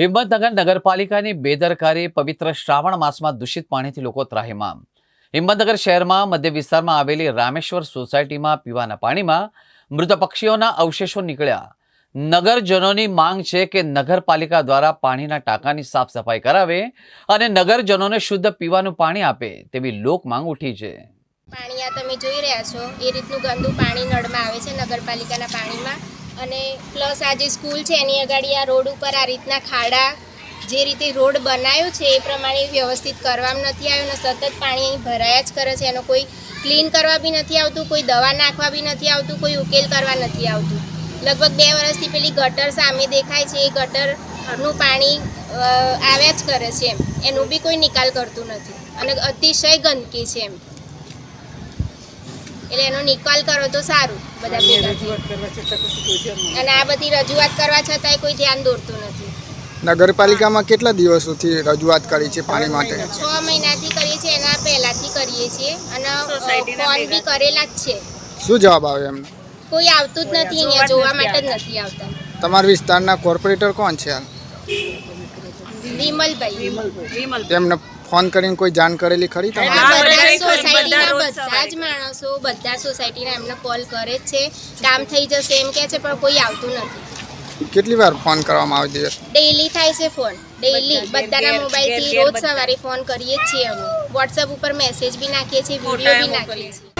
હિંમતનગર નગરપાલિકાની બેદરકારી પવિત્ર શ્રાવણ માસમાં દૂષિત પાણીથી લોકો ત્રાહિમામ. હિંમતનગર શહેરમાં મધ્ય વિસ્તારમાં આવેલી રામેશ્વર સોસાયટીમાં પીવાના પાણીમાં મૃત પક્ષીઓના અવશેષો નીકળ્યા. નગરજનોની માંગ છે કે નગરપાલિકા દ્વારા પાણીના ટાંકાની સાફ સફાઈ કરાવે અને નગરજનોને શુદ્ધ પીવાનું પાણી આપે તેવી લોક માંગ ઉઠી છે. પાણી આ તમે જોઈ રહ્યા છો, એ રીતનું ગંદુ પાણી નળમાં આવે છે નગરપાલિકાના પાણીમાં. અને પ્લસ આ જે સ્કૂલ છે, એની આગળ આ રોડ ઉપર આ રીતના ખાડા જે રીતે રોડ બનાવ્યો છે, એ પ્રમાણે વ્યવસ્થિત કરવામાં નથી આવ્યો અને સતત પાણી અહીં ભરાયા જ કરે છે. એનો કોઈ ક્લીન કરવા બી નથી આવતું, કોઈ દવા નાખવા બી નથી આવતું, કોઈ ઉકેલ કરવા નથી આવતું. લગભગ બે વર્ષથી પેલી ગટર સામે દેખાય છે, એ ગટરનું પાણી આવ્યા જ કરે છે એમ. એનું બી કોઈ નિકાલ કરતું નથી. અને અતિશય ગંદકી છે એમ. એટલે એનો નિકાલ કરો તો સારું બધા અને આ બધી રજૂઆત કરવા છતાંય કોઈ ધ્યાન દોરતું નથી. નગરપાલિકામાં કેટલા દિવસોથી રજૂઆત કરી છે પાણી માટે? છ મહિનાથી કરીએ છીએ એના પહેલાથી કરીએ છીએ. અને ફોન બી કરેલા જ છે. શું જવાબ આવે એમને કોઈ આવતું જ નથી અહીંયા જોવા માટે જ નથી આવતા. તમારા વિસ્તારના કોર્પોરેટર કોણ છે વિમલભાઈ. વિમલભાઈ. તેમને ફોન કરીને કોઈ જાણ કરેલી ખરી તમે આ બધા બધા સોસાયટીના બધા જ માણસો બધા સોસાયટીના એમને કોલ કરે જ છે. કામ થઈ જશે એમ કે છે પણ કોઈ આવતું નથી. કેટલી વાર ફોન કરવામાં આવે છે? ડેઈલી થાય છે ફોન. ડેઈલી. બધાના મોબાઈલથી રોજ સવારે ફોન કરીએ જ છીએ અમે. વોટ્સઅપ ઉપર મેસેજ બી નાખીએ છીએ વીડિયો બી નાખીએ છીએ.